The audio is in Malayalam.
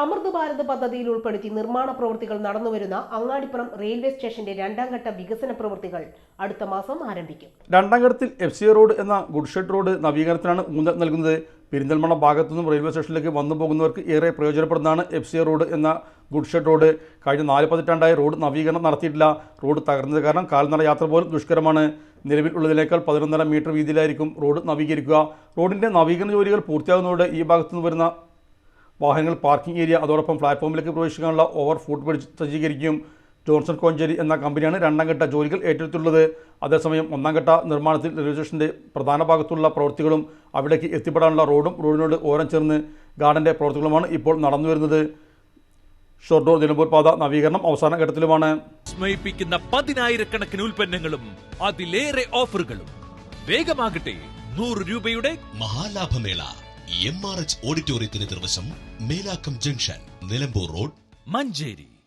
അമൃത് ഭാരത് പദ്ധതിയിൽ ഉൾപ്പെടുത്തി നിർമ്മാണ പ്രവൃത്തികൾ നടന്നുവരുന്ന അങ്ങാടിപ്പുറം റെയിൽവേ സ്റ്റേഷന്റെ രണ്ടാം ഘട്ട വികസന പ്രവൃത്തികൾ അടുത്ത മാസം ആരംഭിക്കും. രണ്ടാം ഘട്ടത്തിൽ എഫ് സി റോഡ് എന്ന ഗുഡ് ഷെഡ് റോഡ് നവീകരണത്തിനാണ് ഊന്നൽ നൽകുന്നത്. പെരിന്തൽമണ്ണ ഭാഗത്തു നിന്നും റെയിൽവേ സ്റ്റേഷനിലേക്ക് വന്നു പോകുന്നവർക്ക് ഏറെ പ്രയോജനപ്പെടുന്നതാണ് എഫ് സി റോഡ് എന്ന ഗുഡ് ഷെഡ് റോഡ്. കഴിഞ്ഞ നാല് പതിറ്റാണ്ടായി റോഡ് നവീകരണം നടത്തിയിട്ടില്ല. റോഡ് തകർന്നത് കാരണം കാൽനട യാത്ര പോലും ദുഷ്കരമാണ്. നിലവിൽ ഉള്ളതിനേക്കാൾ പതിനൊന്നര മീറ്റർ വീതിയിലായിരിക്കും റോഡ് നവീകരിക്കുക. റോഡിന്റെ നവീകരണ ജോലികൾ പൂർത്തിയാകുന്നതോടെ ഈ ഭാഗത്തു നിന്ന് വരുന്ന വാഹനങ്ങൾ പാർക്കിംഗ് ഏരിയ അതോടൊപ്പം പ്ലാറ്റ്ഫോമിലേക്ക് പ്രവേശിക്കാനുള്ള ഓവർ ഫുട് ബ്രിഡ്ജ് സജ്ജീകരിക്കും ജോൺസൺ കോഞ്ചേരി എന്ന കമ്പനിയാണ് രണ്ടാം ഘട്ട ജോലികൾ ഏറ്റെടുത്തുള്ളത് അതേസമയം ഒന്നാം ഘട്ട നിർമ്മാണത്തിൽ റെയിൽവേ സ്റ്റേഷന്റെ പ്രധാന ഭാഗത്തുള്ള പ്രവൃത്തികളും അവിടേക്ക് എത്തിപ്പെടാനുള്ള റോഡും റോഡിനോട് ഓരം ചേർന്ന് ഗാർഡന്റെ പ്രവൃത്തികളുമാണ് ഇപ്പോൾ നടന്നു വരുന്നത്. ഷോർഡോർ നിലമ്പൂർ പാത നവീകരണം അവസാന ഘട്ടത്തിലുമാണ്. വിസ്മയിപ്പിക്കുന്ന പതിനായിരക്കണക്കിന് ഉൽപ്പന്നങ്ങളും അതിലേറെ ഓഫറുകളും വേഗമാകട്ടെ നൂറ് രൂപയുടെ മഹാലാഭമേള. എം ആർ എച്ച് ഓഡിറ്റോറിയത്തിന് നിർവശം മേലാക്കം ജംഗ്ഷൻ നിലമ്പൂർ റോഡ് മഞ്ചേരി.